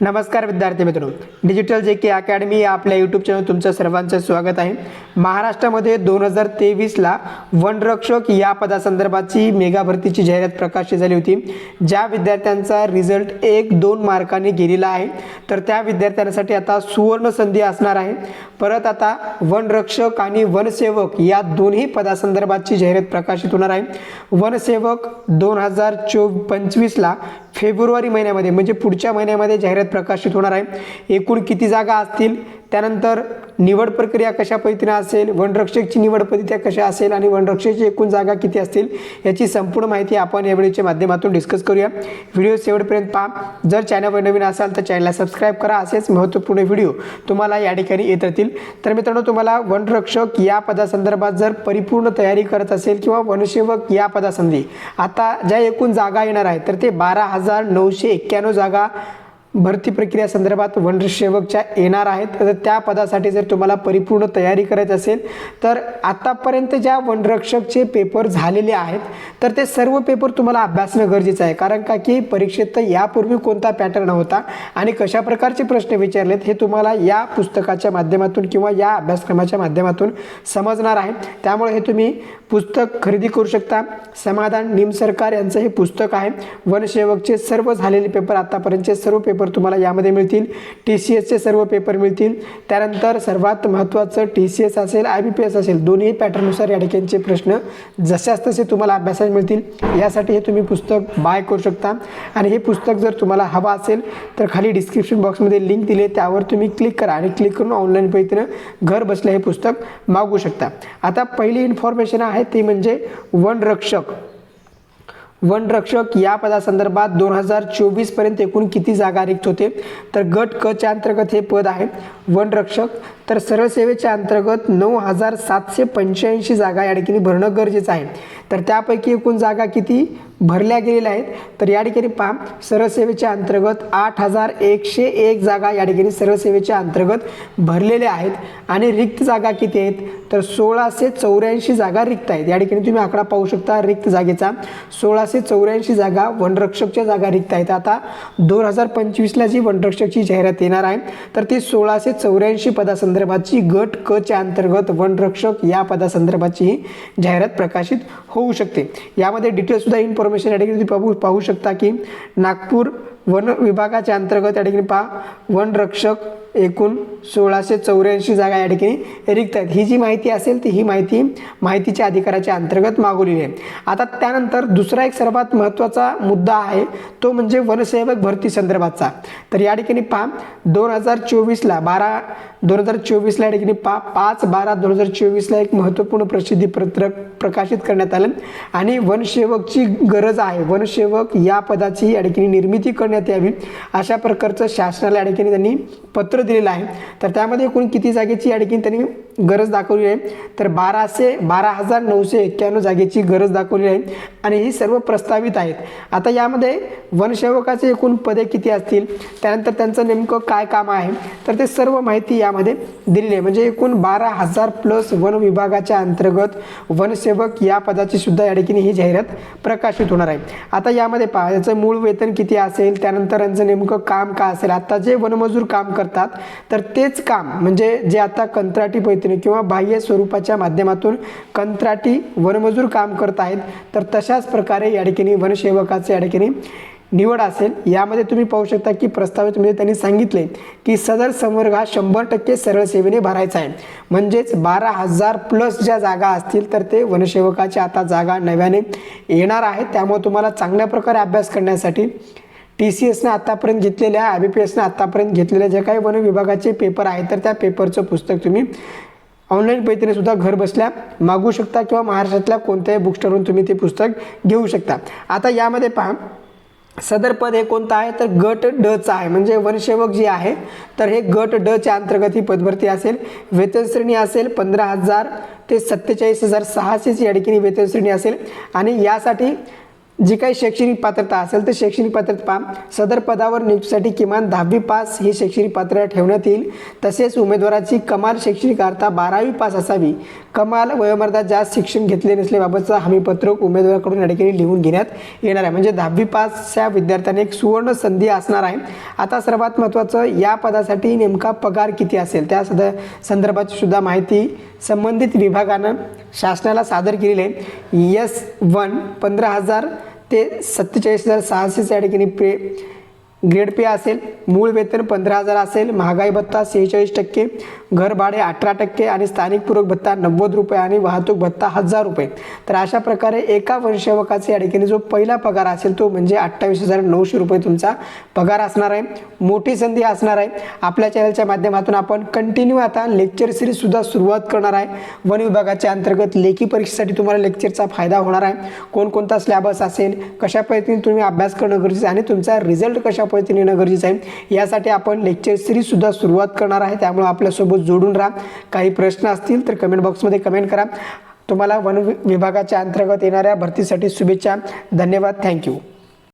नमस्कार विद्यार्थी मित्रांनो. डिजिटल जे के अकॅडमी या आपल्या यूट्यूब चॅनल तुमचं सर्वांचं स्वागत आहे. महाराष्ट्रामध्ये दोन हजार तेवीसला वनरक्षक या पदासंदर्भाची मेगा भरतीची जाहिरात प्रकाशित झाली होती. ज्या विद्यार्थ्यांचा रिझल्ट एक दोन मार्काने गेलेला आहे. तर त्या विद्यार्थ्यांसाठी आता सुवर्ण संधी असणार आहे. परत आता वनरक्षक आणि वनसेवक या दोन्ही पदासंदर्भाची जाहिरात प्रकाशित होणार आहे. वनसेवक दोन हजार चो पंचवीसला फेब्रुवारी महिन्यामध्ये म्हणजे पुढच्या महिन्यामध्ये जाहिरात प्रकाशित होणार आहे. एकूण किती जागा असतील? त्यानंतर निवड प्रक्रिया कशा पद्धतीने असेल वनरक्षकची निवड पद्धती कशा असेल आणि वनरक्षकची एकूण जागा किती असतील याची संपूर्ण माहिती आपण या व्हिडिओच्या माध्यमातून डिस्कस करूया. व्हिडिओ शेवटपर्यंत पहा. जर चॅनलवर नवीन असाल तर चॅनलला सबस्क्राईब करा. असेच महत्त्वपूर्ण व्हिडिओ तुम्हाला या ठिकाणी येत राहतील. तर मित्रांनो तुम्हाला वनरक्षक या पदासंदर्भात जर परिपूर्ण तयारी करत असेल किंवा वनसेवक या पदासंधी आता ज्या एकूण जागा येणार आहेत तर ते बारा हजार नऊशे एक्क्याण्णव जागा भरती प्रक्रिया संदर्भात वनसेवकच्या येणार आहेत. तर त्या पदासाठी जर तुम्हाला परिपूर्ण तयारी करायची असेल तर आत्तापर्यंत ज्या वनरक्षकचे पेपर झालेले आहेत तर ते सर्व पेपर तुम्हाला अभ्यासणं गरजेचं आहे. कारण का की परीक्षेत तर यापूर्वी कोणता पॅटर्न होता आणि कशा प्रकारचे प्रश्न विचारलेत हे तुम्हाला या पुस्तकाच्या माध्यमातून किंवा या अभ्यासक्रमाच्या माध्यमातून समजणार आहे. त्यामुळे हे तुम्ही पुस्तक खरेदी करू शकता. समाधान निम सरकार यांचं हे पुस्तक आहे. वनसेवकचे सर्व झालेले पेपर आत्तापर्यंतचे सर्व पेपर तुम्हाला यामध्ये मिळतील. टी सी एसचे सर्व पेपर मिळतील. त्यानंतर सर्वात महत्त्वाचं टी सी एस असेल आय बी पी एस असेल दोन्ही पॅटर्ननुसार या ठिकाणचे प्रश्न जशाच तसे तुम्हाला अभ्यासात मिळतील. यासाठी हे तुम्ही पुस्तक बाय करू शकता. आणि हे पुस्तक जर तुम्हाला हवा असेल तर खाली डिस्क्रिप्शन बॉक्समध्ये लिंक दिली त्यावर तुम्ही क्लिक करा आणि क्लिक करून ऑनलाईन पद्धतीनं घर बसल्या हे पुस्तक मागू शकता. आता पहिली इन्फॉर्मेशन आहे ती म्हणजे वनरक्षक. वनरक्षक या पदासंदर्भात दोन हजार चोवीसपर्यंत एकूण किती जागा रिक्त होते? तर गट क च्या अंतर्गत हे पद आहे. वनरक्षक तर सरळ सेवेच्या अंतर्गत नऊ हजार सातशे पंच्याऐंशी जागा या ठिकाणी भरणं गरजेचं आहे. तर त्यापैकी एकूण जागा किती? भरल्या गेलेल्या आहेत. तर या ठिकाणी पहा सरळसेवेच्या अंतर्गत आठ हजार एकशे एक जागा या ठिकाणी सरळसेवेच्या अंतर्गत भरलेल्या आहेत. आणि रिक्त जागा किती आहेत? तर सोळाशे चौऱ्याऐंशी जागा रिक्त आहेत. या ठिकाणी तुम्ही आकडा पाहू शकता रिक्त जागेचा. सोळाशे चौऱ्याऐंशी जागा वनरक्षकच्या जागा रिक्त आहेत. आता दोन हजार पंचवीसला जी वनरक्षकची जाहिरात येणार आहे तर ती सोळाशे चौऱ्याऐंशी पदासंदर्भाची गट क च्या अंतर्गत वनरक्षक या पदासंदर्भाची ही जाहिरात प्रकाशित होऊ शकते. यामध्ये डिटेल्ससुद्धा इन्फॉर्मेशन या ठिकाणी तुम्ही पाहू पाहू शकता की नागपूर वन विभागाच्या अंतर्गत या ठिकाणी पहा. वनरक्षक एकूण सोळाशे चौऱ्याऐंशी जागा या ठिकाणी रिक्त आहेत. ही जी माहिती असेल ती ही माहिती माहितीच्या अधिकाराच्या अंतर्गत मागवलेली आहे. आता त्यानंतर दुसरा एक सर्वात महत्त्वाचा मुद्दा आहे तो म्हणजे वनसेवक भरती संदर्भातचा. तर या ठिकाणी पहा दोन हजार चोवीसला बारा दोन हजार चोवीसला या ठिकाणी पा पाच बारा दोन हजार चोवीसला एक महत्त्वपूर्ण प्रसिद्धी पत्रक प्रकाशित करण्यात आलं. आणि वनसेवकची गरज आहे. वनसेवक या पदाची या ठिकाणी निर्मिती करण्यात यावी अशा प्रकारचं शासनाला या ठिकाणी त्यांनी पत्र दिलेलं आहे. तर त्यामध्ये एकूण किती जागेची या ठिकाणी त्यांनी गरज दाखवली आहे. तर बाराशे बारा हजार नऊशे एक्क्याण्णव जागेची गरज दाखवली आहे आणि ही सर्व प्रस्तावित आहेत. आता यामध्ये वनसेवकाचे एकूण पदे किती असतील? त्यानंतर त्यांचं नेमकं काय काम आहे? तर ते सर्व माहिती यामध्ये दिलेली आहे. म्हणजे एकूण बारा हजार प्लस वन विभागाच्या अंतर्गत वनसेवक या पदाची सुद्धा या ठिकाणी ही जाहिरात प्रकाशित होणार आहे. आता यामध्ये पहा याचं मूळ वेतन किती असेल? त्यानंतर यांचं नेमकं काम काय असेल? आता जे वनमजूर काम करतात तर तेच काम म्हणजे जे आता कंत्राटी पद्धतीने किंवा बाह्य स्वरूपाच्या माध्यमातून कंत्राटी वनमजूर काम करत आहेत तर तशाच प्रकारे या ठिकाणी वनसेवकाचे या ठिकाणी निवड असेल. यामध्ये तुम्ही पाहू शकता की प्रस्तावितमध्ये म्हणजे त्यांनी सांगितले की सदर संवर्ग हा शंभर टक्के सरळ सेवेने भरायचा आहे. म्हणजेच बारा हजार प्लस ज्या जागा असतील तर ते वनसेवकाच्या आता जागा नव्याने येणार आहेत. त्यामुळे तुम्हाला चांगल्या प्रकारे अभ्यास करण्यासाठी टी सी एसनं आत्तापर्यंत घेतलेल्या आय बी पी एसनं आत्तापर्यंत घेतलेल्या ज्या काही वन विभागाचे पेपर आहेत तर त्या पेपरचं पुस्तक तुम्ही ऑनलाईन पद्धतीने सुद्धा घर बसल्या मागू शकता किंवा महाराष्ट्रातल्या कोणत्याही बुकस्टोरवरून तुम्ही ते पुस्तक घेऊ शकता. आता यामध्ये पहा सदर पद हे कोणतं आहे? तर गट डचं आहे. म्हणजे वनसेवक जे आहे तर हे गट डच्या अंतर्गत ही पदभरती असेल. वेतन श्रेणी असेल पंधरा हजार ते सत्तेचाळीस हजार सहाशेची या ठिकाणी वेतन श्रेणी असेल. आणि यासाठी जी काही शैक्षणिक पात्रता असेल तर शैक्षणिक पात्रता सदर पदावर नियुक्तीसाठी किमान दहावी पास ही शैक्षणिक पात्रता ठेवण्यात येईल. तसेच उमेदवाराची कमाल शैक्षणिक अर्था बारावी पास असावी. कमाल वयोमर्यादा जास्त शिक्षण घेतले नसल्याबाबतचा हमीपत्रक उमेदवाराकडून या ठिकाणी लिहून घेण्यात येणार आहे. म्हणजे दहावी पासच्या विद्यार्थ्यांना एक सुवर्ण संधी असणार आहे. आता सर्वात महत्त्वाचं या पदासाठी नेमका पगार किती असेल? त्या सद संदर्भाची सुद्धा माहिती संबंधित विभागानं शासनाला सादर केलेली आहे. यस वन पंधरा हजार ते सत्तेचाळीस हजार सहाशेच्या ठिकाणी पे ग्रेड पे असेल मूळ वेतन पंधरा हजार असेल महागाई भत्ता सेहेचाळीस टक्के घर भाडे अठरा टक्के आणि स्थानिक पूरक भत्ता नव्वद रुपये आणि वाहतूक भत्ता हजार रुपये. तर अशा प्रकारे एका वंशसेवकाचा या ठिकाणी जो पहिला पगार असेल तो म्हणजे अठ्ठावीस हजार नऊशे रुपये तुमचा पगार असणार आहे. मोठी संधी असणार आहे. आपल्या चॅनलच्या माध्यमातून आपण कंटिन्यू आता लेक्चर सिरीजसुद्धा सुरुवात करणार आहे. वन विभागाच्या अंतर्गत लेखी परीक्षेसाठी तुम्हाला लेक्चरचा फायदा होणार आहे. कोणकोणता स्लॅबस असेल कशा पद्धतीने तुम्ही अभ्यास करणं गरजेचं आहे आणि तुमचा रिझल्ट कशा पद्धतीने येणं गरजेचं आहे. यासाठी आपण लेक्चर सिरीजसुद्धा सुरुवात करणार आहे. त्यामुळे आपल्यासोबत जोडून राहा. काही प्रश्न असतील तर कमेंट बॉक्समध्ये कमेंट करा. तुम्हाला वन विभागाच्या अंतर्गत येणाऱ्या भरतीसाठी शुभेच्छा. धन्यवाद. थँक्यू